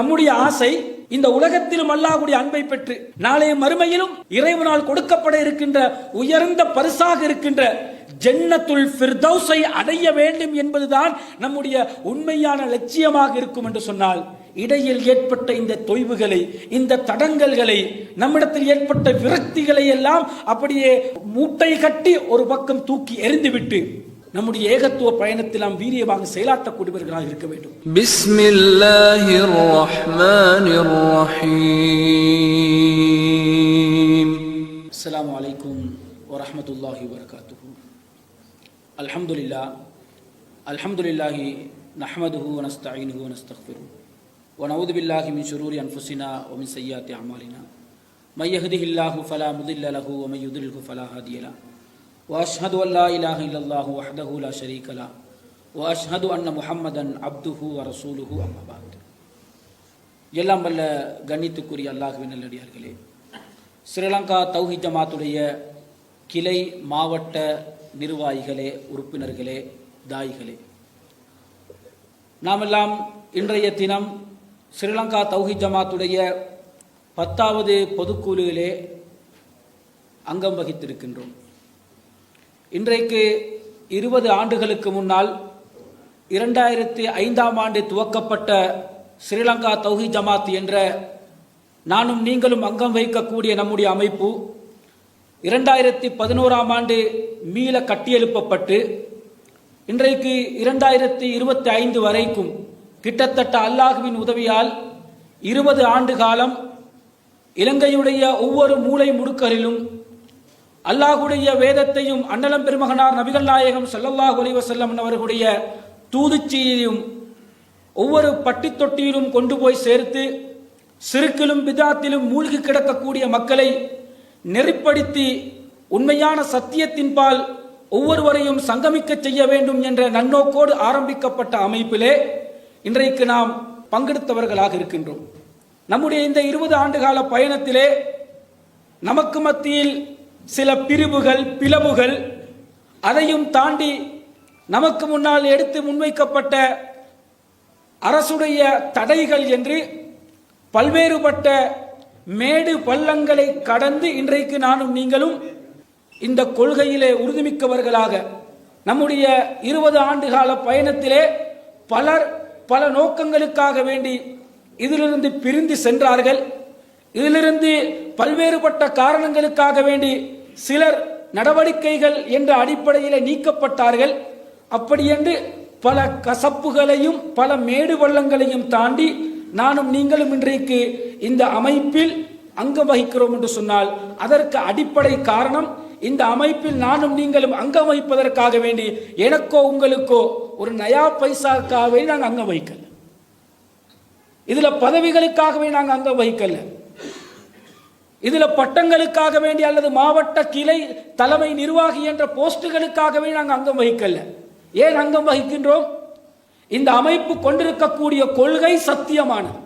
நம்முடைய ஆசை இந்த உலகத்திலும் அல்லாஹுடைய அன்பை பெற்று நாளைய மறுமையிலும் இறைவனால் கொடுக்கப்பட இருக்கின்ற உயர்ந்த பரிசாக இருக்கின்ற ஜன்னத்துல் ஃபிர்தௌஸை அடைய வேண்டும் என்பதுதான் நம்முடைய உண்மையான லட்சியமாக இருக்கும் என்று சொன்னால் இடையில் ஏற்பட்ட இந்த தொய்வுகளை இந்த தடங்கல்களை நம்மிடத்தில் ஏற்பட்ட விரக்திகளை எல்லாம் அப்படியே மூட்டை கட்டி ஒரு பக்கம் தூக்கி எறிந்துவிட்டு நம்முடைய ஏகத்துவ பயணத்தில் நாம் வீரியமாக செயலாற்றக்கூடியவர்களாக இருக்க வேண்டும் بسم الله الرحمن الرحيم அஸ்ஸலாமு அலைக்கும் வரஹ்மத்துல்லாஹி வபரகாத்துஹு அல்ஹம்துலில்லாஹ் அல்ஹம்துலில்லாஹி நஹ்மதுஹு வ நஸ்தஈனுஹு வ நஸ்தக்ஃபிருஹு வ நஊது பில்லாஹி மின் ஷுரூரி அன்ஃபுஸினா வ மின் ஸய்யிஆத்தி அமாலினா மை யஹ்திஹில்லாஹு ஃபலா முதில்ல லஹு வ மை وأشهد أن لا إله إلا الله وحده لا شريك له وأشهد أن محمدا عبده ورسوله أما بعد. அப்துஹு எல்லாம் வல்ல கண்ணித்துக்குரிய அல்லாஹுவின் நல்லடியார்களே ஸ்ரீலங்கா தௌஹி ஜமாத்துடைய கிளை மாவட்ட நிர்வாகிகளே உறுப்பினர்களே தாய்களே. நாமெல்லாம் இன்றைய தினம் ஸ்ரீலங்கா தௌஹி ஜமாத்துடைய பத்தாவது பொதுக்குழுவிலே அங்கம் வகித்திருக்கின்றோம். இன்றைக்கு இருபது ஆண்டுகளுக்கு முன்னால் இரண்டாயிரத்தி ஐந்தாம் ஆண்டு துவக்கப்பட்ட ஸ்ரீலங்கா தௌஹி ஜமாத் என்ற நானும் நீங்களும் அங்கம் வகிக்கக்கூடிய நம்முடைய அமைப்பு இரண்டாயிரத்தி பதினோராம் ஆண்டு மீள கட்டியெழுப்பப்பட்டு இன்றைக்கு இரண்டாயிரத்தி இருபத்தி ஐந்து வரைக்கும் கிட்டத்தட்ட அல்லாஹுவின் உதவியால் இருபது ஆண்டு காலம் இலங்கையுடைய ஒவ்வொரு மூலை முடுக்கரிலும் அல்லாஹுடைய வேதத்தையும் அன்னலம் பெருமகனார் நபிகள் நாயகம் ஸல்லல்லாஹு அலிவசல்லம் அவர்களுடைய தூதுச்சியையும் ஒவ்வொரு பட்டி தொட்டியிலும் கொண்டு போய் சேர்த்து சிறுக்கிலும் பிதாத்திலும் மூழ்கி கிடக்கக்கூடிய மக்களை நெறிப்படுத்தி உண்மையான சத்தியத்தின்பால் ஒவ்வொருவரையும் சங்கமிக்க செய்ய வேண்டும் என்ற நன்னோக்கோடு ஆரம்பிக்கப்பட்ட அமைப்பிலே இன்றைக்கு நாம் பங்கெடுத்தவர்களாக இருக்கின்றோம். நம்முடைய இந்த இருபது ஆண்டுகால பயணத்திலே நமக்கு மத்தியில் சில பிரிவுகள் பிளவுகள் அதையும் தாண்டி நமக்கு முன்னால் எடுத்து முன்வைக்கப்பட்ட அரசுடைய தடைகள் என்று பல்வேறுபட்ட மேடு பள்ளங்களை கடந்து இன்றைக்கு நானும் நீங்களும் இந்த கொள்கையிலே உறுதிமிக்கவர்களாக நம்முடைய இருபது ஆண்டுகால பயணத்திலே பலர் பல நோக்கங்களுக்காக வேண்டி இதிலிருந்து பிரிந்து சென்றார்கள். இதிலிருந்து பல்வேறுபட்ட காரணங்களுக்காக வேண்டி சிலர் நடவடிக்கைகள் என்ற அடிப்படையில் நீக்கப்பட்டார்கள். அப்படியென்று பல கசப்புகளையும் பல மேடு பள்ளங்களையும் தாண்டி நானும் நீங்களும் இன்றைக்கு இந்த அமைப்பில் அங்கம் வகிக்கிறோம் என்று சொன்னால் அதற்கு அடிப்படை காரணம் இந்த அமைப்பில் நானும் நீங்களும் அங்கம் வகிப்பதற்காக வேண்டி எனக்கோ உங்களுக்கோ ஒரு நயா பைசாக்காகவே நாங்கள் அங்கம் வகிக்கல. இதுல பதவிகளுக்காகவே நாங்கள் அங்கம் வகிக்கல. இதுல பட்டங்களுக்காக வேண்டி அல்லது மாவட்ட கிளை தலைமை நிர்வாகி என்ற போஸ்டுகளுக்காகவே நாங்கள் அங்கம் வகிக்கல. ஏன் அங்கம் வகிக்கின்றோம்? இந்த அமைப்பு கொண்டிருக்கக்கூடிய கொள்கை சத்தியமானது.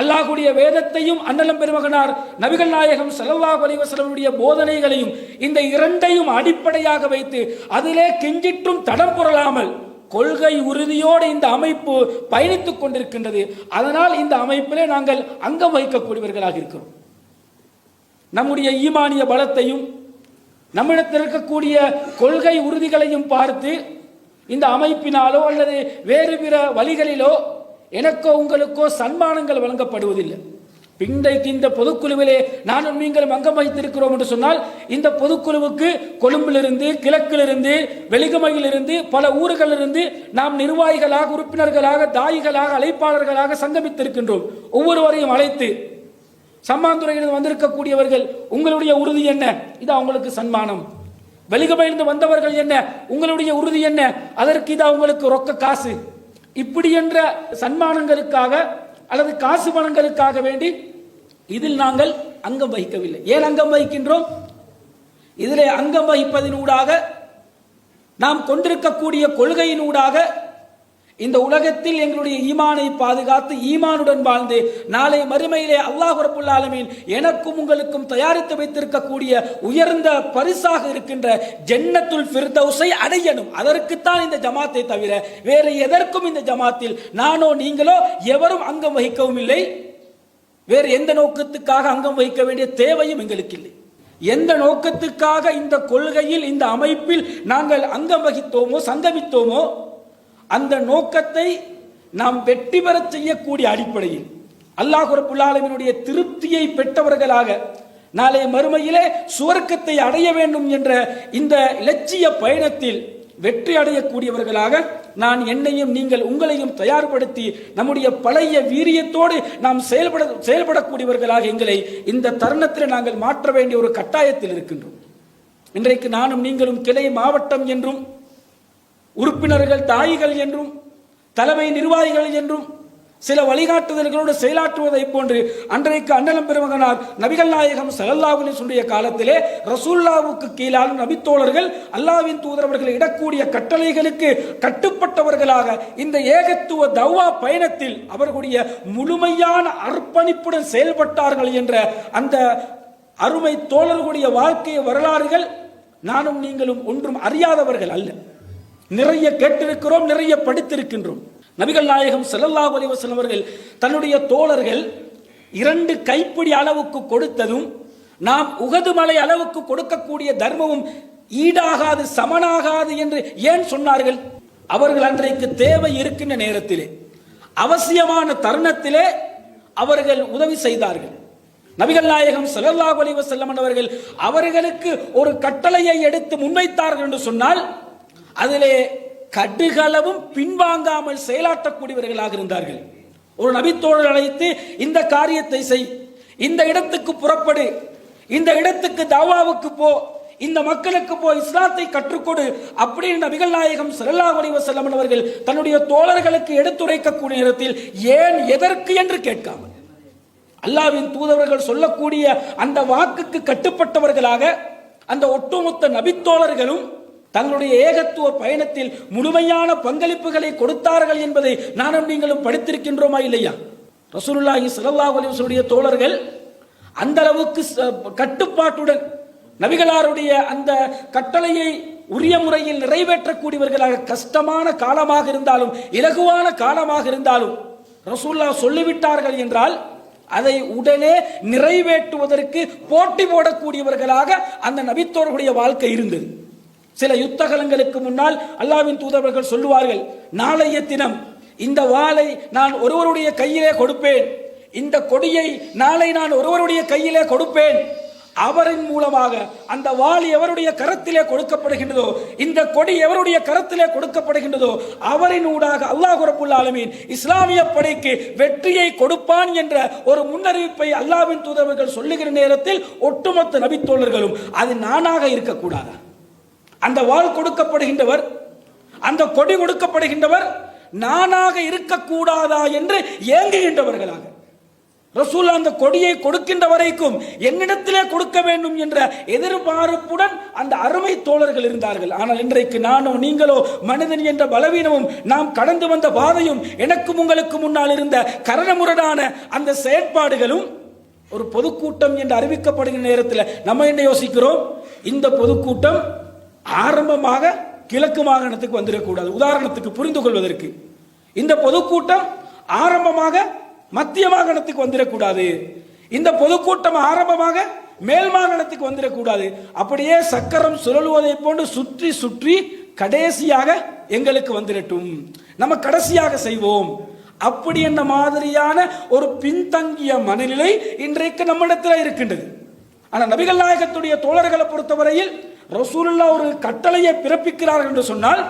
அல்லாஹுடைய வேதத்தையும் அன்னலம் பெருமகனார் நபிகள் நாயகம் ஸல்லல்லாஹு அலைஹி போதனைகளையும் இந்த இரண்டையும் அடிப்படையாக வைத்து அதிலே கெஞ்சிற்றும் தடம் புரளாமல் கொள்கை உறுதியோடு இந்த அமைப்பு பயணித்துக் கொண்டிருக்கின்றது. அதனால் இந்த அமைப்பிலே நாங்கள் அங்கம் வகிக்கக்கூடியவர்களாக இருக்கிறோம். நம்முடைய ஈமானிய பலத்தையும் நம்மிடத்தில் இருக்கக்கூடிய கொள்கை உறுதிகளையும் பார்த்து இந்த அமைப்பினாலோ அல்லது வேறு பிற வழிகளிலோ எனக்கோ உங்களுக்கோ சன்மானங்கள் வழங்கப்படுவதில்லை. இன்றைக்கு இந்த பொதுக்குழுவிலே நானும் நீங்களும் அங்கம் வகித்திருக்கிறோம் என்று சொன்னால் இந்த பொதுக்குழுவுக்கு கொழும்பிலிருந்து கிழக்கிலிருந்து வெளிகமையிலிருந்து பல ஊர்களிலிருந்து நாம் நிர்வாகிகளாக உறுப்பினர்களாக தாயிகளாக அழைப்பாளர்களாக சங்கமித்திருக்கின்றோம். ஒவ்வொருவரையும் அழைத்து சம்மாந்துறையிலிருந்து வந்திருக்கக்கூடியவர்கள் உங்களுடைய உறுதி என்ன? இது அவங்களுக்கு சன்மானம். வெளிகமையிலிருந்து வந்தவர்கள் என்ன? உங்களுடைய உறுதி என்ன? அதற்கு இது அவங்களுக்கு ரொக்க காசு. இப்படி என்ற சன்மானங்களுக்காக அல்லது காசு பணங்களுக்காக வேண்டி இதில் நாங்கள் அங்கம் வகிக்கவில்லை. ஏன் அங்கம் வகிக்கின்றோம்? இதிலே அங்கம் வகிப்பதினூடாக நாம் கொண்டிருக்கக்கூடிய கொள்கையினூடாக இந்த உலகத்தில் எங்களுடைய ஈமானை பாதுகாத்து ஈமானுடன் வாழ்ந்து நாளை மறுமையிலே அல்லாஹ் ரபுல்லாலமீன் எனக்கும் உங்களுக்கும் தயாரித்து வைத்திருக்கக்கூடிய உயர்ந்த பரிசாக இருக்கின்ற ஜென்னத்துல் ஃபிர்தௌஸை அடையணும். அதற்குத்தான் இந்த ஜமாத்தை தவிர வேறு எதற்கும் இந்த ஜமாத்தில் நானோ நீங்களோ எவரும் அங்கம் வகிக்கவும் இல்லை. வேறு எந்த நோக்கத்துக்காக அங்கம் வகிக்க வேண்டிய தேவையும் எங்களுக்கு இல்லை. எந்த நோக்கத்துக்காக இந்த கொள்கையில் இந்த அமைப்பில் நாங்கள் அங்கம் வகித்தோமோ சங்கமித்தோமோ அந்த நோக்கத்தை நாம் வெற்றி பெறச் செய்யக்கூடிய அடிப்படையில் அல்லாஹ் ரப்புல் திருப்தியை பெற்றவர்களாக நாளை மறுமையிலே சுவர்க்கத்தை அடைய வேண்டும் என்ற இந்த இலட்சிய பயணத்தில் வெற்றி அடையக்கூடியவர்களாக நான் என்னையும் நீங்கள் உங்களையும் தயார்படுத்தி நம்முடைய பழைய வீரியத்தோடு நாம் செயல்பட செயல்படக்கூடியவர்களாக எங்களை இந்த தருணத்தில் நாங்கள் மாற்ற வேண்டிய ஒரு கட்டாயத்தில் இருக்கின்றோம். இன்றைக்கு நானும் நீங்களும் கிளை மாவட்டம் என்றும் உறுப்பினர்கள் தாய்கள் என்றும் தலைமை நிர்வாகிகள் என்றும் சில வழிகாட்டுதல்களோடு செயலாற்றுவதை போன்று அன்றைக்கு அண்ணலம் பெருமகனார் நபிகள் நாயகம் சல்லல்லாஹுலின் சொல்லிய காலத்திலே ரசூல்லாவுக்கு கீழான நபித்தோழர்கள் அல்லாவின் தூதரவர்கள் இடக்கூடிய கட்டளைகளுக்கு கட்டுப்பட்டவர்களாக இந்த ஏகத்துவ தவ்வா பயணத்தில் அவர்களுடைய முழுமையான அர்ப்பணிப்புடன் செயல்பட்டார்கள் என்ற அந்த அருமை தோழர்களுடைய வாழ்க்கை வரலாறுகள் நானும் நீங்களும் ஒன்றும் அறியாதவர்கள் அல்ல. நிறைய கேட்டிருக்கிறோம் நிறைய படித்திருக்கின்றோம். நபிகள் நாயகம் செல்லல்லா அலிவசன் அவர்கள் தன்னுடைய தோழர்கள் இரண்டு கைப்பிடி அளவுக்கு கொடுத்ததும் நாம் உகது மலை அளவுக்கு கொடுக்கக்கூடிய தர்மமும் ஈடாகாது சமனாகாது என்று ஏன் சொன்னார்கள்? அவர்கள் அன்றைக்கு தேவை இருக்கின்ற நேரத்திலே அவசியமான தருணத்திலே அவர்கள் உதவி செய்தார்கள். நபிகள் நாயகம் செல்லல்லா அலிவசல்லம் அவர்கள் அவர்களுக்கு ஒரு கட்டளையை எடுத்து முன்வைத்தார்கள் என்று சொன்னால் அதிலே கடுகளவும் பின்வாங்காமல் செயலாற்றக்கூடியவர்களாக இருந்தார்கள். ஒரு நபித்தோழர் அழைத்து இந்த காரியத்தை செய். இந்த இடத்துக்கு புறப்படு. இந்த இடத்துக்கு தாவாவுக்கு போ. இந்த மக்களுக்கு போ. இஸ்லாத்தை கற்றுக்கொடு. அப்படின்னு நபிகள் நாயகம் சரல்லா வடிவ செல்லமன் அவர்கள் தன்னுடைய தோழர்களுக்கு எடுத்துரைக்கக்கூடிய நேரத்தில் ஏன் எதற்கு? என்று கேட்காமல் அல்லாவின் தூதவர்கள் சொல்லக்கூடிய அந்த வாக்குக்கு கட்டுப்பட்டவர்களாக அந்த ஒட்டுமொத்த நபித்தோழர்களும் தங்களுடைய ஏகத்துவ பயணத்தில் முழுமையான பங்களிப்புகளை கொடுத்தார்கள் என்பதை நானும் நீங்களும் படித்திருக்கின்றோமா இல்லையா? ரசூலுல்லாஹி ஸல்லல்லாஹு அலிவசனுடைய தோழர்கள் அந்த அளவுக்கு ச- கட்டுப்பாட்டுடன் நபிகளாருடைய அந்த கட்டளையை உரிய முறையில் நிறைவேற்றக்கூடியவர்களாக கஷ்டமான காலமாக இருந்தாலும் இலகுவான காலமாக இருந்தாலும் ரசூல்லா சொல்லிவிட்டார்கள் என்றால் அதை உடனே நிறைவேற்றுவதற்கு போட்டி போடக்கூடியவர்களாக அந்த நபித்தோர்களுடைய வாழ்க்கை இருந்தது. சில யுத்தகலங்களுக்கு முன்னால் அல்லாவின் தூதர்கள் சொல்லுவார்கள் நாளைய தினம் இந்த வாளை நான் ஒருவருடைய கையிலே கொடுப்பேன். இந்த கொடியை நாளை நான் ஒருவருடைய கையிலே கொடுப்பேன். அவரின் மூலமாக அந்த வாள் எவருடைய கரத்திலே கொடுக்கப்படுகின்றதோ இந்த கொடி எவருடைய கரத்திலே கொடுக்கப்படுகின்றதோ அவரின் ஊடாக அல்லாஹ் ரப்புல் ஆலமீன் இஸ்லாமிய படைக்கு வெற்றியை கொடுப்பான் என்ற ஒரு முன்னறிவிப்பை அல்லாவின் தூதர்கள் சொல்லுகிற நேரத்தில் ஒட்டுமொத்த நபித்தோழர்களும் அது நானாக இருக்கக்கூடாதா? அந்த வாள் கொடுக்கப்படுகின்றவர் அந்த கொடி கொடுக்கப்படுகின்றவர் நானாக இருக்கக்கூடாதா என்று ஏங்குகின்றவர்களாக. ரசூல் அந்த கொடியை கொடுக்கின்ற வரைக்கும் என்னிடத்திலே கொடுக்க வேண்டும் என்ற எதிர்பார்ப்புடன் அந்த அருமை தோழர்கள் இருந்தார்கள். ஆனால் இன்றைக்கு நானோ நீங்களோ மனிதன் என்ற பலவீனமும் நாம் கடந்து வந்த பாதையும் எனக்கும் உங்களுக்கு முன்னால் இருந்த கரணமுரடான அந்த செயற்பாடுகளும் ஒரு பொதுக்கூட்டம் என்று அறிவிக்கப்படுகிற நேரத்தில் நம்ம என்ன யோசிக்கிறோம்? இந்த பொதுக்கூட்டம் ஆரம்பமாக கிழக்கு மாகாணத்துக்கு வந்துடக்கூடாது. உதாரணத்துக்கு புரிந்து கொள்வதற்கு. இந்த பொதுக்கூட்டம் ஆரம்பமாக மத்திய மாகாணத்துக்கு வந்துடக்கூடாது. இந்த பொதுக்கூட்டம் ஆரம்பமாக மேல் மாகாணத்துக்கு வந்துடக்கூடாது. அப்படியே சக்கரம் சுழலுவதை போன்று சுற்றி சுற்றி கடைசியாக எங்களுக்கு வந்துடட்டும். நம்ம கடைசியாக செய்வோம். அப்படி என்ன மாதிரியான ஒரு பின்தங்கிய மனநிலை இன்றைக்கு நம்மிடத்தில் இருக்கின்றது. ஆனால் நபிகள் நாயகத்துடைய தோழர்களை பொறுத்தவரையில் ரசூலுல்லா ஒரு கட்டளையை பிறப்பிக்கிறார்கள் என்று சொன்னால்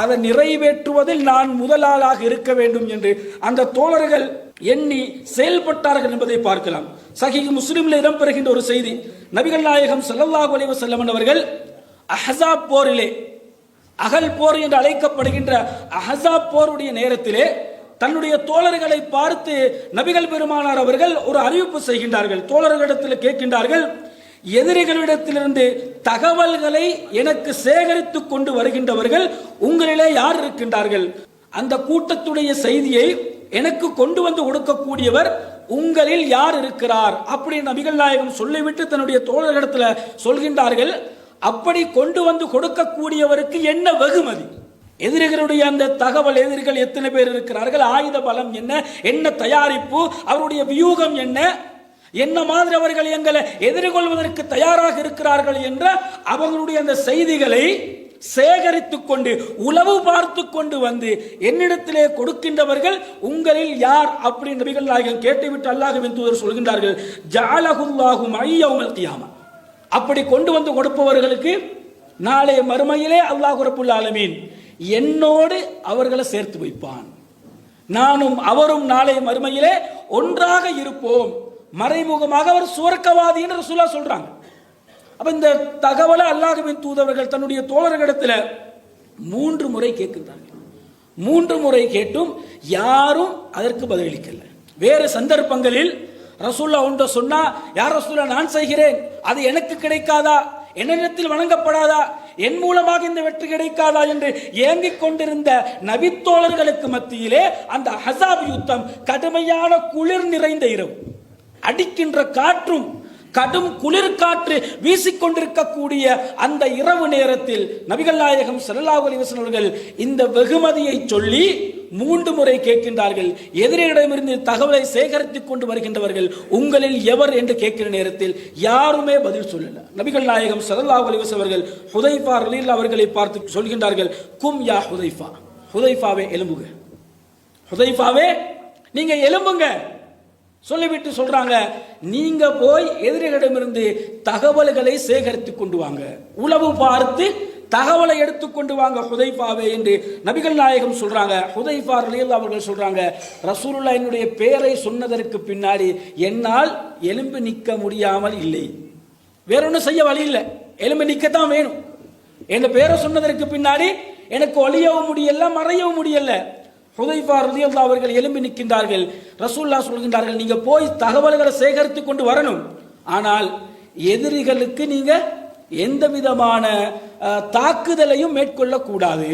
அதை நிறைவேற்றுவதில் நான் முதலாளாக இருக்க வேண்டும் என்று அந்த தோழர்கள் எண்ணி செயல்பட்டார்கள் என்பதை பார்க்கலாம். சஹி முஸ்லீம்ல இடம்பெறுகின்ற ஒரு செய்தி நபிகள் நாயகம் ஸல்லல்லாஹு அலைஹி வஸல்லம் அவர்கள் அஹசாப் போரிலே அகல் போர் என்று அழைக்கப்படுகின்ற அஹசாப் போருடைய நேரத்திலே தன்னுடைய தோழர்களை பார்த்து நபிகள் பெருமானார் அவர்கள் ஒரு அறிவிப்பு செய்கின்றார்கள். தோழர்களிடத்தில் கேட்கின்றார்கள் எதிரிகளிடத்திலிருந்து தகவல்களை எனக்கு சேகரித்துக் கொண்டு வருகின்றவர்கள் உங்களிலே யார் இருக்கின்றார்கள்? அந்த கூட்டத்துடைய செய்தியை எனக்கு கொண்டு வந்து கொடுக்கக்கூடியவர் உங்களில் யார் இருக்கிறார்? அப்படின்னு நபிகள் நாயகம் சொல்லிவிட்டு தன்னுடைய தோழர்களிடத்துல சொல்கின்றார்கள். அப்படி கொண்டு வந்து கொடுக்கக்கூடியவருக்கு என்ன வெகுமதி? எதிரிகளுடைய அந்த தகவல் எதிரிகள் எத்தனை பேர் இருக்கிறார்கள்? ஆயுத பலம் என்ன? என்ன தயாரிப்பு? அவருடைய வியூகம் என்ன? என்ன மாதிரி அவர்கள் எங்களை எதிர்கொள்வதற்கு தயாராக இருக்கிறார்கள் என்ற அவர்களுடைய அந்த செய்திகளை சேகரித்துக் கொண்டு உளவு பார்த்து கொண்டு வந்து என்னிடத்திலே கொடுக்கின்றவர்கள் உங்களில் யார் அப்படி நபிகள் நாயகம் கேட்டுவிட்டு அல்லாஹுவின் தூதர் சொல்கின்றார்கள் ஜாலகுல்லாகும் ஐயவுமல் கியாமா. அப்படி கொண்டு வந்து கொடுப்பவர்களுக்கு நாளைய மறுமையிலே அல்லாஹ் ரப்புல் ஆலமீன் என்னோடு அவர்களை சேர்த்து வைப்பான். நானும் அவரும் நாளைய மறுமையிலே ஒன்றாக இருப்போம். மறைமுகமாக அவர் சுவர்க்கவாதின்னு ரசூலா சொல்றாங்க. அப்ப இந்த தகவலை அல்லாஹுவின் தூதவர்கள் தன்னுடைய தோழர்களிடத்தில் மூன்று முறை கேட்கின்றார்கள். மூன்று முறை கேட்டும் யாரும் அதற்கு பதிலளிக்கல. வேறு சந்தர்ப்பங்களில் ரசூல்லா ஒன்றை சொன்னா யார் ரசூல்லா நான் செய்கிறேன். அது எனக்கு கிடைக்காதா? என்னிடத்தில் வணங்கப்படாதா? என் மூலமாக இந்த வெற்றி கிடைக்காதா? என்று ஏங்கிக் கொண்டிருந்த நபித்தோழர்களுக்கு மத்தியிலே அந்த ஹசாப் யுத்தம் கடுமையான குளிர் நிறைந்த இரவு. அடிக்கின்ற காற்றும் கடும் குளிர் காற்று வீசிக்கொண்டிருக்கக்கூடிய அந்த இரவு நேரத்தில் நபிகள் நாயகம் ஸல்லல்லாஹு அலைஹி அவர்கள் இந்த வெகுமதியை சொல்லி மூன்று முறை கேட்கின்றார்கள். எதிரிடமிருந்து தகவலை சேகரித்துக் கொண்டு வருகின்றவர்கள் உங்களில் எவர் என்று கேட்கிற நேரத்தில் யாருமே பதில் சொல்லல. நபிகள் நாயகம் ஸல்லல்லாஹு அலைஹி அவர்கள் ஹுதைஃபா ரலீல் அவர்களை பார்த்து சொல்கின்றார்கள் கும் யா ஹுதைஃபா. ஹுதைஃபாவே எலும்புக. ஹுதைஃபாவே நீங்க எலும்புங்க. சொல்லிவிட்டு சொல்றாங்க நீங்க போய் எதிரிகளிடமிருந்து தகவல்களை சேகரித்து கொண்டு வாங்க. உளவு பார்த்து தகவலை எடுத்துக்கொண்டு வாங்க ஹுதைஃபாவே என்று நபிகள் நாயகம் சொல்றாங்க. ஹுதைஃபா ரலியல் அவர்கள் சொல்றாங்க ரசூலுல்லா என்னுடைய பெயரை சொன்னதற்கு பின்னாடி என்னால் எலும்பு நிற்க முடியாமல் இல்லை. வேற ஒன்றும் செய்ய வழி இல்லை. எலும்பு நிற்கத்தான் வேணும். என் பேரை சொன்னதற்கு பின்னாடி எனக்கு ஒளியவும் முடியல மறையவும் முடியல. ஹுதைஃபா ரலியல்லா அவர்கள் எழும்பி நிற்கின்றார்கள். ரசூல்லா சொல்கின்றார்கள் நீங்கள் போய் தகவல்களை சேகரித்து கொண்டு வரணும். ஆனால் எதிரிகளுக்கு நீங்கள் எந்த விதமான தாக்குதலையும் மேற்கொள்ளக்கூடாது.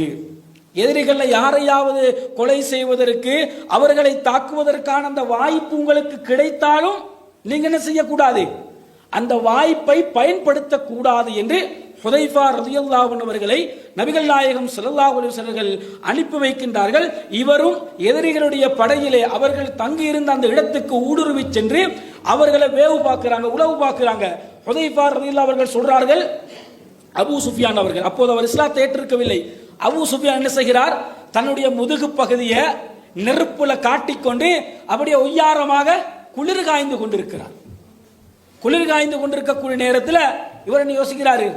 எதிரிகளை யாரையாவது கொலை செய்வதற்கு அவர்களை தாக்குவதற்கான அந்த வாய்ப்பு உங்களுக்கு கிடைத்தாலும் நீங்க என்ன செய்யக்கூடாது? அந்த வாய்ப்பை பயன்படுத்தக்கூடாது என்று ஹுதைஃபா ரலியல்லாஹு அவர்களை நபிகள் நாயகம் ஸல்லல்லாஹு அலைஹி அனுப்பி வைக்கின்றார்கள். இவரும் எதிரிகளுடைய படையிலே அவர்கள் தங்கி இருந்த அந்த இடத்துக்கு ஊடுருவி சென்று அவர்களை வேவு பார்க்கிறாங்க உளவு பார்க்கிறாங்க. ஹுதைஃபா ரலியல்லாஹு அவர்கள் சொல்றார்கள் அபு சுஃபியான் அவர்கள். அப்போது அவர் இஸ்லாத்தை ஏற்றிருக்கவில்லை. அபு சுஃபியான் என்ன செய்கிறார்? தன்னுடைய முதுகு பகுதியை நெருப்புல காட்டிக்கொண்டு அப்படியே ஒய்யாரமாக குளிர் காய்ந்து கொண்டிருக்கிறார். குளிர் காய்ந்து கொண்டிருக்கக்கூடிய நேரத்தில் இவர் என்ன யோசிக்கிறாரு?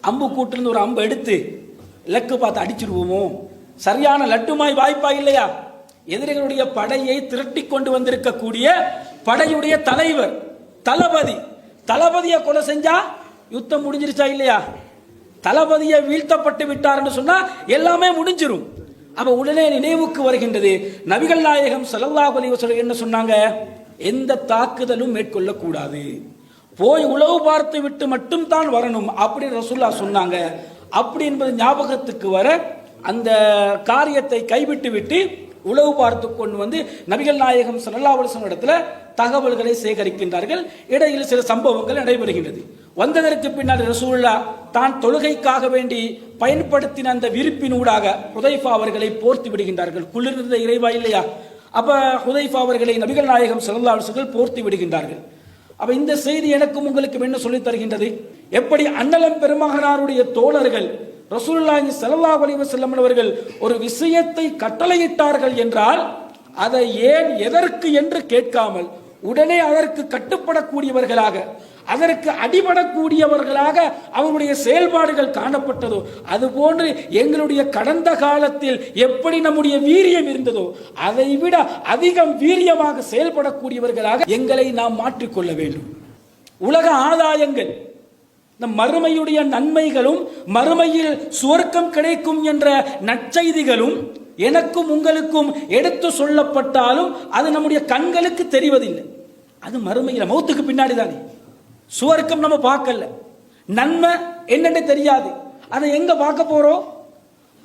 அம்பு கூட்டிலிருந்து ஒரு அம்பு எடுத்து லக்கு பார்த்து அடிச்சிருவோமோ? சரியான லட்டுமாய் வாய்ப்பா இல்லையா? எதிரிகளுடைய படையை திரட்டி கொண்டு வந்திருக்கக்கூடிய படையுடைய தலைவர் தளபதி. தளபதியை கொலை செஞ்சா யுத்தம் முடிஞ்சிருச்சா இல்லையா? தளபதியை வீழ்த்தப்பட்டு விட்டார்னு சொன்னா எல்லாமே முடிஞ்சிரும். அப்ப உடனே நினைவுக்கு வருகின்றது நபிகள் நாயகம் ஸல்லல்லாஹு என்ன சொன்னாங்க? எந்த தாக்குதலும் மேற்கொள்ளக்கூடாது. போய் உளவு பார்த்து விட்டு மட்டும் தான் வரணும். அப்படி ரசுல்லா சொன்னாங்க. அப்படி என்பது ஞாபகத்துக்கு வர அந்த காரியத்தை கைவிட்டு விட்டு உளவு பார்த்து கொண்டு வந்து நபிகள் நாயகம் ஸல்லல்லாஹு இடத்துல தகவல்களை சேகரிக்கின்றார்கள். இடையில் சில சம்பவங்கள் நடைபெறுகின்றது. வந்ததற்கு பின்னால் ரசூல்லா தான் தொழுகைக்காக வேண்டி பயன்படுத்தின அந்த விருப்பினூடாக ஹுதைஃபா அவர்களை போர்த்தி விடுகின்றார்கள். குளிர்ந்த இறைவா இல்லையா? அப்ப ஹுதைஃபா அவர்களை நபிகள் நாயகம் ஸல்லல்லாஹு போர்த்தி விடுகின்றார்கள். அப்ப இந்த செய்தி எனக்கும் உங்களுக்கும் என்ன சொல்லித் தருகின்றது? எப்படி அன்னலம் பெருமகனாருடைய தோழர்கள் ரசூல்லாஹி சல்லா அலைஹி வஸல்லம் அவர்கள் ஒரு விஷயத்தை கட்டளையிட்டார்கள் என்றால் அதை ஏன் எதற்கு என்று கேட்காமல் உடனே அதற்கு கட்டுப்படக்கூடியவர்களாக அதற்கு அடிபடக்கூடியவர்களாக அவருடைய செயல்பாடுகள் காணப்பட்டதோ அதுபோன்று எங்களுடைய கடந்த காலத்தில் எப்படி நம்முடைய வீரியம் இருந்ததோ அதை விட அதிகம் வீரியமாக செயல்படக்கூடியவர்களாக எங்களை நாம் மாற்றிக்கொள்ள வேண்டும். உலக ஆதாயங்கள் இந்த மறுமையுடைய நன்மைகளும் மறுமையில் சுவர்க்கம் கிடைக்கும் என்ற நற்செய்திகளும் எனக்கும் உங்களுக்கும் எடுத்து சொல்லப்பட்டாலும் அது நம்முடைய கண்களுக்கு தெரிவதில்லை. அது மறுமையில் மௌத்துக்கு பின்னாடி தானே சுவர்க்கம் நம்ம பார்க்கல. நன்மை என்னன்னு தெரியாது. அதை எங்க பார்க்க போறோம்?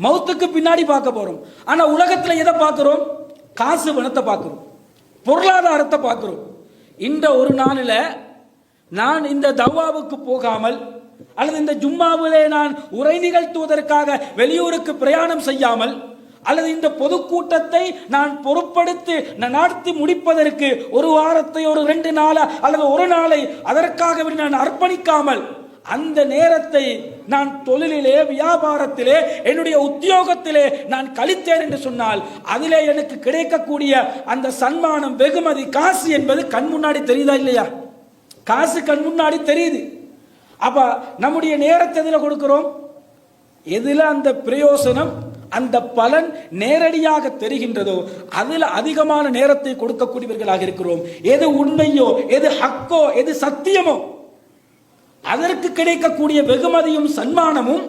மௌத்துக்கு பின்னாடி பார்க்க போறோம். ஆனா உலகத்துல எதை பார்க்கிறோம்? காசு பணத்தை பார்க்கிறோம். பொருளாதாரத்தை பார்க்கிறோம். இந்த ஒரு நாளில் நான் இந்த தவாவுக்கு போகாமல் அல்லது இந்த ஜும்மாவிலே நான் உரை நிகழ்த்துவதற்காக வெளியூருக்கு பிரயாணம் செய்யாமல் அல்லது இந்த பொதுக்கூட்டத்தை நான் பொறுப்படுத்தி நான் நடத்தி முடிப்பதற்கு ஒரு வாரத்தை ஒரு ரெண்டு நாளா அல்லது ஒரு நாளை அதற்காக நான் அர்ப்பணிக்காமல் அந்த நேரத்தை நான் தொழிலிலே வியாபாரத்திலே என்னுடைய உத்தியோகத்திலே நான் கழித்தேன் என்று சொன்னால் அதிலே எனக்கு கிடைக்கக்கூடிய அந்த சன்மானம் வெகுமதி காசு என்பது கண் முன்னாடி தெரியுதா இல்லையா? காசு கண் முன்னாடி தெரியுது. அப்ப நம்முடைய நேரத்தை எதில் கொடுக்கிறோம்? எதில் அந்த பிரயோசனம்? அந்த பலன் நேரடியாக தெரிகின்றதோ அதில் அதிகமான நேரத்தை கொடுக்கக்கூடியவர்களாக இருக்கிறோம். எது உண்மையோ எது ஹக்கோ எது சத்தியமோ அதற்கு கிடைக்கக்கூடிய வெகுமதியும் சன்மானமும்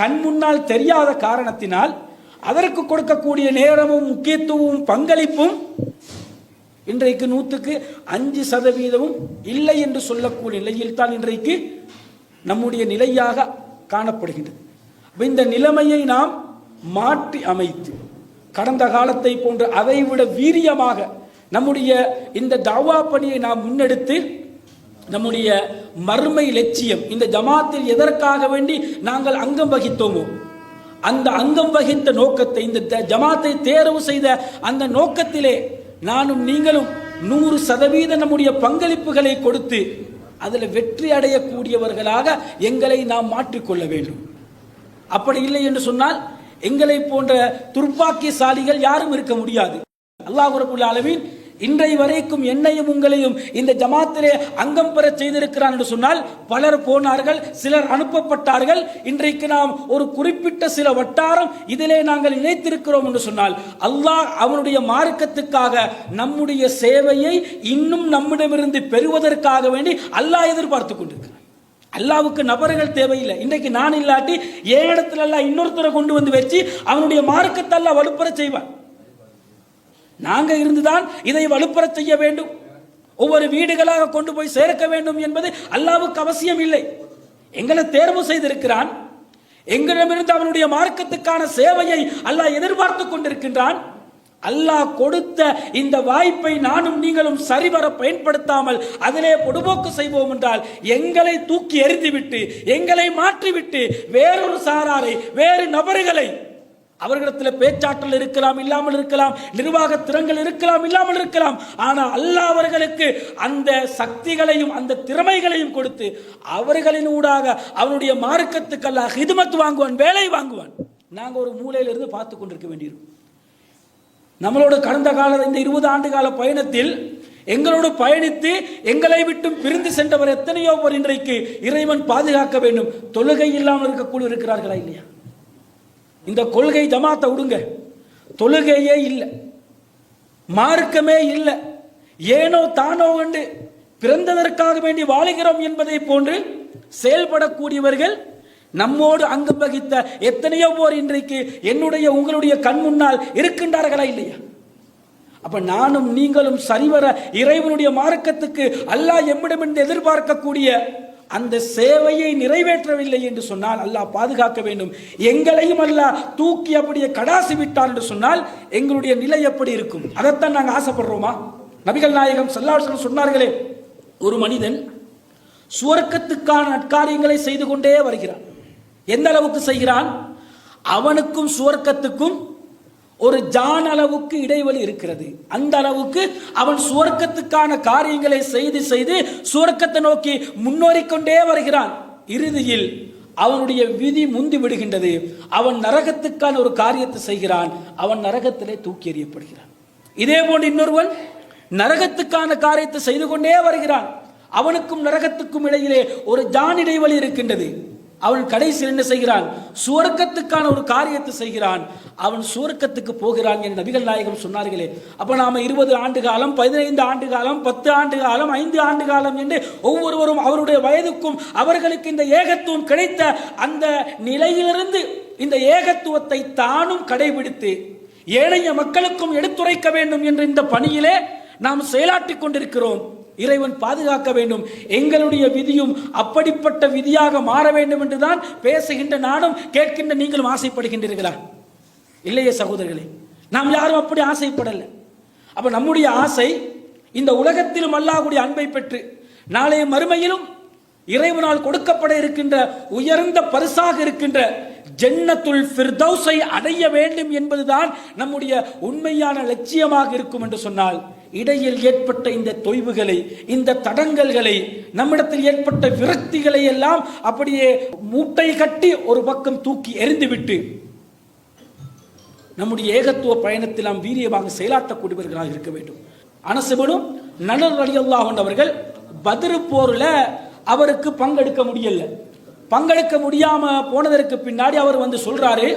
கண் முன்னால் தெரியாத காரணத்தினால் அதற்கு கொடுக்கக்கூடிய நேரமும் முக்கியத்துவமும் பங்களிப்பும் இன்றைக்கு நூற்றுக்கு அஞ்சு சதவீதமும் இல்லை என்று சொல்லக்கூடிய நிலையில் தான் இன்றைக்கு நம்முடைய நிலையாக காணப்படுகின்றது. இந்த நிலைமையை நாம் மாற்றி அமைத்து கடந்த காலத்தை போன்று அதைவிட வீரியமாக நம்முடைய இந்த தவா பணியை நாம் முன்னெடுத்து நம்முடைய மர்மை லட்சியம் இந்த ஜமாத்தில் எதற்காக வேண்டி நாங்கள் அங்கம் வகித்தோமோ அந்த அங்கம் வகித்த நோக்கத்தை இந்த ஜமாத்தை தேர்வு செய்த அந்த நோக்கத்திலே நானும் நீங்களும் நூறு சதவீத நம்முடைய பங்களிப்புகளை கொடுத்து அதில் வெற்றி அடையக்கூடியவர்களாக எங்களை நாம் மாற்றிக்கொள்ள வேண்டும். அப்படி இல்லை என்று சொன்னால் எங்களை போன்ற துர்ப்பாக்கியசாலிகள் யாரும் இருக்க முடியாது. அல்லாஹ் ரபுல் ஆலமீன் இன்றை வரைக்கும் என்னையும் உங்களையும் இந்த ஜமாத்திலே அங்கம் பெற செய்திருக்கிறான் என்று சொன்னால் பலர் போனார்கள் சிலர் அனுப்பப்பட்டார்கள். இன்றைக்கு நாம் ஒரு குறிப்பிட்ட சில வட்டாரம் இதிலே நாங்கள் இணைத்திருக்கிறோம் என்று சொன்னால் அல்லாஹ் அவனுடைய மார்க்கத்துக்காக நம்முடைய சேவையை இன்னும் நம்மிடமிருந்து பெறுவதற்காக வேண்டி அல்லாஹ் எதிர்பார்த்து கொண்டிருக்கிறான். அல்லாவுக்கு நபர்கள் தேவையில்லை. இன்றைக்கு நான் இல்லாட்டி என் இடத்துல எல்லாம் இன்னொருத்தரை கொண்டு வந்து வச்சு அவனுடைய மார்க்கத்தை எல்லாம் வலுப்பெற செய்வான். நாங்க இருந்துதான் இதை வலுப்பெற செய்ய வேண்டும். ஒவ்வொரு வீடுகளாக கொண்டு போய் சேர்க்க வேண்டும் என்பது அல்லாவுக்கு அவசியம் இல்லை. எங்களை தேர்வு செய்திருக்கிறான். எங்களிடமிருந்து அவனுடைய மார்க்கத்துக்கான சேவையை அல்லாஹ் எதிர்பார்த்து கொண்டிருக்கின்றான். அல்லாஹ் கொடுத்த இந்த வாய்ப்பை நானும் நீங்களும் சரிவர பயன்படுத்தாமல் அதிலே பொடுபோக்கு செய்வோம் என்றால் எங்களை தூக்கி எறிந்துவிட்டு எங்களை மாற்றிவிட்டு வேறொரு சாராரை வேறு நபர்களை அவர்களிடத்தில் பேச்சாற்றல் இருக்கலாம் இல்லாமல் இருக்கலாம் நிர்வாக திறங்கள் இருக்கலாம் இல்லாமல் இருக்கலாம். ஆனால் அல்லாஹ் அவர்களுக்கு அந்த சக்திகளையும் அந்த திறமைகளையும் கொடுத்து அவர்களின் ஊடாக அவனுடைய மார்க்கத்துக்கு அல்லாஹ் ஹிதுமத் வாங்குவான் வேலை வாங்குவான். நாங்கள் ஒரு மூலையிலிருந்து பார்த்து கொண்டிருக்க வேண்டியிருக்கும். நம்மளோட கடந்த கால இந்த இருபது ஆண்டு கால பயணத்தில் எங்களோடு பயணித்து எங்களை விட்டும் பிரிந்து சென்றவர் எத்தனையோ பேர் இன்றைக்கு இறைவன் பாதுகாக்க வேண்டும். தொழுகை இல்லாமல் இருக்கக்கூடிய இருக்கிறார்களா இல்லையா? இந்த கொள்கை ஜமாத்தை விடுங்க. தொழுகையே இல்லை. மார்க்கமே இல்லை. ஏனோ தானோ கண்டு பிறந்ததற்காக வேண்டி வாழுகிறோம் என்பதை போன்று செயல்படக்கூடியவர்கள் நம்மோடு அங்கம் வகித்த எத்தனையோ போர் இன்றைக்கு என்னுடைய உங்களுடைய கண் முன்னால் இருக்கின்றார்களா இல்லையா? அப்ப நானும் நீங்களும் சரிவர இறைவனுடைய மார்க்கத்துக்கு அல்லாஹ் எம்மிடமிருந்து எதிர்பார்க்கக்கூடிய அந்த சேவையை நிறைவேற்றவில்லை என்று சொன்னால் அல்லாஹ் பாதுகாக்க வேண்டும். எங்களையும் அல்லாஹ் தூக்கி அப்படியே கடாசி விட்டார் என்று சொன்னால் எங்களுடைய நிலை எப்படி இருக்கும்? அதைத்தான் நாங்கள் ஆசைப்படுறோமா? நபிகள் நாயகம் சல்லாஹ் சொன்னார்களே ஒரு மனிதன் சுவர்க்கத்துக்கான நற்காரியங்களை செய்து கொண்டே வருகிறான். எந்த அளவுக்கு செய்கிறான்? அவனுக்கும் சுவர்க்கத்துக்கும் ஒரு ஜான் அளவுக்கு இடைவெளி இருக்கிறது. அந்த அளவுக்கு அவன் சுவர்க்கத்துக்கான காரியங்களை செய்து செய்து சுவர்க்கத்தை நோக்கி முன்னோறிக்கொண்டே வருகிறான். இறுதியில் அவனுடைய விதி முந்தி விடுகின்றது. அவன் நரகத்துக்கான ஒரு காரியத்தை செய்கிறான். அவன் நரகத்திலே தூக்கி எறியப்படுகிறான். இதே போன்று இன்னொருவன் நரகத்துக்கான காரியத்தை செய்து கொண்டே வருகிறான். அவனுக்கும் நரகத்துக்கும் இடையிலே ஒரு ஜான் இடைவெளி இருக்கின்றது. அவன் கடைசியில் என்ன செய்கிறான் சுவர்க்கத்துக்கான ஒரு காரியத்தை செய்கிறான். அவன் சுவர்க்கத்துக்கு போகிறான் என்று நபிகள் நாயகம் சொன்னார்களே. அப்ப நாம இருபது ஆண்டு காலம் பதினைந்து ஆண்டு காலம் பத்து ஆண்டு காலம் ஐந்து ஆண்டு காலம் என்று ஒவ்வொருவரும் அவருடைய வயதுக்கும் அவர்களுக்கு இந்த ஏகத்துவம் கிடைத்த அந்த நிலையிலிருந்து இந்த ஏகத்துவத்தை தானும் கடைபிடித்து ஏனைய மக்களுக்கும் எடுத்துரைக்க வேண்டும் என்ற இந்த பணியிலே நாம் செயலாற்றிக் கொண்டிருக்கிறோம். இறைவன் பாதுகாக்க வேண்டும். எங்களுடைய விதியும் அப்படிப்பட்ட விதியாக மாற வேண்டும் என்றுதான் பேசுகின்ற நானும் கேட்கின்ற நீங்களும் ஆசைப்படுகின்றீர்களா? இல்லையே சகோதரர்களே நாம் யாரும் அப்படி ஆசைப்படலை. அப்ப நம்முடைய ஆசை இந்த உலகத்திலும் அல்லாஹுடைய அன்பை பெற்று நாளைய மறுமையிலும் இறைவனால் கொடுக்கப்பட இருக்கின்ற உயர்ந்த பரிசாக இருக்கின்ற ஜன்னத்துல் ஃபிர்தௌஸை அடைய வேண்டும் என்பதுதான் நம்முடைய உண்மையான லட்சியமாக இருக்கும் என்று சொன்னால் இடையில் ஏற்பட்ட இந்த தொய்வுகளை இந்த தடங்கல்களை நம்மிடத்தில் ஏற்பட்ட விரக்திகளை எல்லாம் அப்படியே மூட்டை கட்டி ஒரு பக்கம் தூக்கி எறிந்துவிட்டு நம்முடைய ஏகத்துவ பயணத்தில் நாம் வீரியமாக செயலாற்றக்கூடியவர்களாக இருக்க வேண்டும். அனசுபடும் நலர் அலி அல்லாஹன் அவர்கள் பத்ரு போரில் அவருக்கு பங்கெடுக்க முடியல. பங்கெடுக்க முடியாம போனதற்கு பின்னாடி அவர் வந்து சொல்றாரு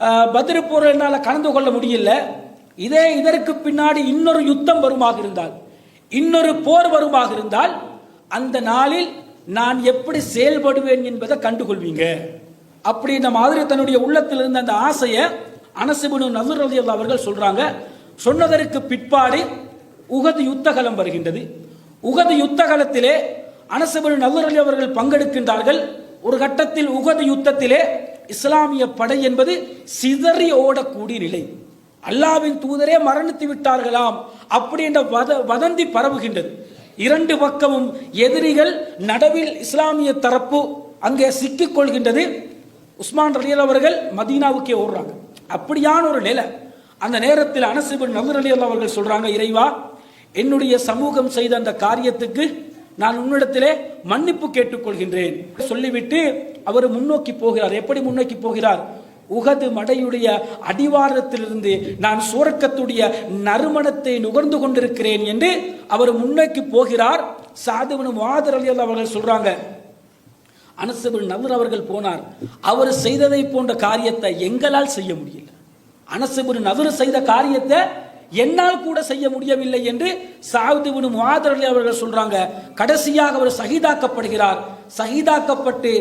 "அஹ், பத்ரு போர் என்னால் கலந்து கொள்ள முடியல. இதே இதற்கு பின்னாடி இன்னொரு யுத்தம் வருமாக இருந்தால் இன்னொரு போர் வருமாக இருந்தால் அந்த நாளில் நான் எப்படி செயல்படுவேன் என்பதை கண்டுகொள்வீங்க. அப்படின்ற மாதிரி தன்னுடைய உள்ளத்தில் இருந்த அந்த ஆசையை அனசுபனு நசர் அலி அவர்கள் சொல்றாங்க. சொன்னதற்கு பிற்பாடு உகது யுத்தகலம் வருகின்றது. உகது யுத்தகலத்திலே அனசுபனு நசர் அவர்கள் பங்கெடுக்கின்றார்கள். ஒரு கட்டத்தில் உகது யுத்தத்திலே இஸ்லாமிய படை என்பது சிதறி ஓடக்கூடிய நிலை. அல்லாவின் தூதரே மரணித்து விட்டார்களாம் அப்படி என்ற வத வதந்தி பரவுகின்றது. இரண்டு பக்கமும் எதிரிகள் நடுவில் இஸ்லாமிய தரப்பு அங்கே சிக்கிக் கொள்கின்றது உஸ்மான் ரலியல் அவர்கள் மதீனாவுக்கே ஓடுறாங்க. அப்படியான ஒரு நிலை. அந்த நேரத்தில் அனசிபின் நபர் அலி அவர்கள் சொல்றாங்க இறைவா என்னுடைய சமூகம் செய்த அந்த காரியத்துக்கு நான் உன்னிடத்திலே மன்னிப்பு கேட்டுக்கொள்கின்றேன். சொல்லிவிட்டு அவர் முன்னோக்கி போகிறார். எப்படி முன்னோக்கி போகிறார்? உகது மடையுடைய அடிவாரத்திலிருந்து நான் சூரக்கத்துடைய நறுமணத்தை நுகர்ந்து கொண்டிருக்கிறேன் என்று அவர் முன்னோக்கி போகிறார். சாதுவனும் மாதர் அலி அவர்கள் சொல்றாங்க. அனசுபின் நபர் அவர்கள் போனார். அவர் செய்ததை போன்ற காரியத்தை எங்களால் செய்ய முடியல. அனசுபின் நவர் செய்த காரியத்தை என்னால் கூட செய்ய முடியவில்லை என்று சாவுதிபின் முவாதர் அவர்கள் சொல்றாங்க. கடைசியாக அவர் சகிதாக்கப்படுகிறார். சகிதாக்கப்பட்டு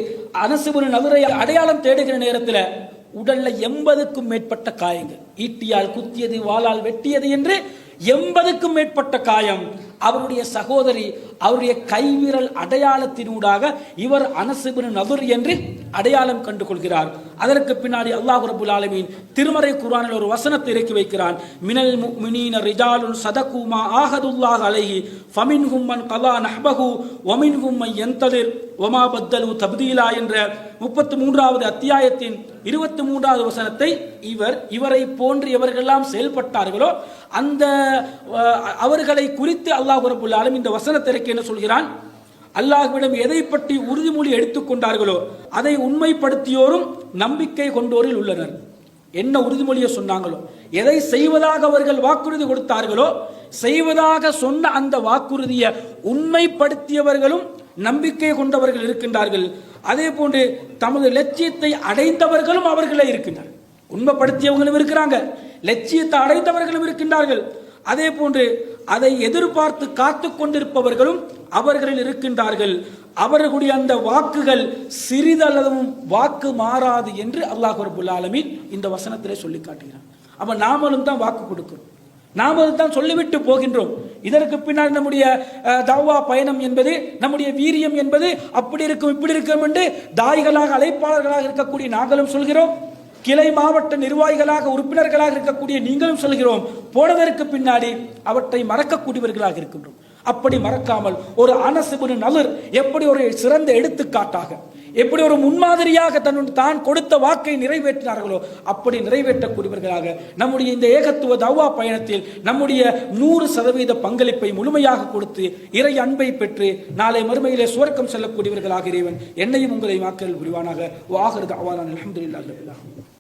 அனசுபின் நபரை அடையாளம் தேடுகிற நேரத்தில் உடல்ல எண்பதுக்கும் மேற்பட்ட காயங்கள். ஈட்டியால் குத்தியது வாளால் வெட்டியது என்று எண்பதுக்கும் மேற்பட்ட காயம். அவருடைய சகோதரி அவருடைய கைவிரல் அடையாளத்தினூடாக இவர் அனசுபின் நபர் என்று அடையாளம் கண்டு கொள்கிறார் அதற்கு பின்னாடி அல்லாஹ் ரபுல் ஆலமீன் திருமறை குர்ஆனில் ஒரு வசனத்தை இறக்கி வைக்கிறான். மினல் முஃமினீன ரிஜாலுன் சதகுமா ஆஹதுல்லாஹ் அலைஹி ஃபமின் ஹும்மன் கலா நஹ்பஹு வமின்ஹும் ஹும்மன் யந்ததிர் வமா பத்தலு தப்தீலா என்ற முப்பத்து மூன்றாவது அத்தியாயத்தின் இருபத்தி மூன்றாவது வசனத்தை இவர் இவரை போன்று எவர்களெல்லாம் செயல்பட்டார்களோ அந்த அவர்களை குறித்து அல்லாஹ் ரபுல்லாலும் இந்த வசனத்திற்கு என்ன சொல்கிறான்? அல்லாஹ்விடம் எதை பற்றி உறுதிமொழி எடுத்துக்கொண்டார்களோ அதை உண்மைப்படுத்தியோரும் நம்பிக்கை கொண்டோரில் உள்ளனர். என்ன உறுதிமொழியை சொன்னாங்களோ எதை செய்வதாக அவர்கள் வாக்குறுதி கொடுத்தார்களோ செய்வதாக சொன்ன அந்த வாக்குறுதியை உண்மைப்படுத்தியவர்களும் நம்பிக்கை கொண்டவர்கள் இருக்கின்றார்கள். அதே போன்று தமது லட்சியத்தை அடைந்தவர்களும் அவர்களே இருக்கின்றார்கள் உண்மைப்படுத்தியவங்களும் இருக்கிறாங்க. லட்சியத்தை அடைந்தவர்களும் இருக்கின்றார்கள். அதே போன்று அதை எதிர்பார்த்து காத்து கொண்டிருப்பவர்களும் அவர்களில் இருக்கின்றார்கள். அவர்களுடைய அந்த வாக்குகள் சிறிதளவும் வாக்கு மாறாது என்று அல்லாஹ் ரபுல் இந்த வசனத்திலே சொல்லி காட்டுகிறான். அப்ப நாமளும் தான் வாக்கு கொடுக்கிறோம். நாம் தான் சொல்லிவிட்டு போகின்றோம். இதற்கு பின்னால் நம்முடைய தவா தவ்வா பயணம் என்பது நம்முடைய வீரியம் என்பது அப்படி இருக்கும் இப்படி இருக்கும் என்று தாய்களாக அழைப்பாளர்களாக இருக்கக்கூடிய நாங்களும் சொல்கிறோம். கிளை மாவட்ட நிர்வாகிகளாக உறுப்பினர்களாக இருக்கக்கூடிய நீங்களும் சொல்கிறோம். போனதற்கு பின்னாடி அவற்றை மறக்கக்கூடியவர்களாக இருக்கின்றோம். அப்படி மறக்காமல் ஒரு அனசுபுனு நலர் எப்படி ஒரு சிறந்த எடுத்துக்காட்டாக எப்படி ஒரு முன்மாதிரியாக தன் தான் கொடுத்த வாக்கை நிறைவேற்றினார்களோ அப்படி நிறைவேற்றக்கூடியவர்களாக நம்முடைய இந்த ஏகத்துவ தவ்வா பயணத்தில் நம்முடைய நூறு சதவீத பங்களிப்பை முழுமையாக கொடுத்து இறை அன்பை பெற்று நாளை மறுமையிலே சுவர்க்கம் செல்லக்கூடியவர்களாக இறைவன் என்னையும் உங்களை வாக்கள் புரிவானாக. வாகிறது அவாலான்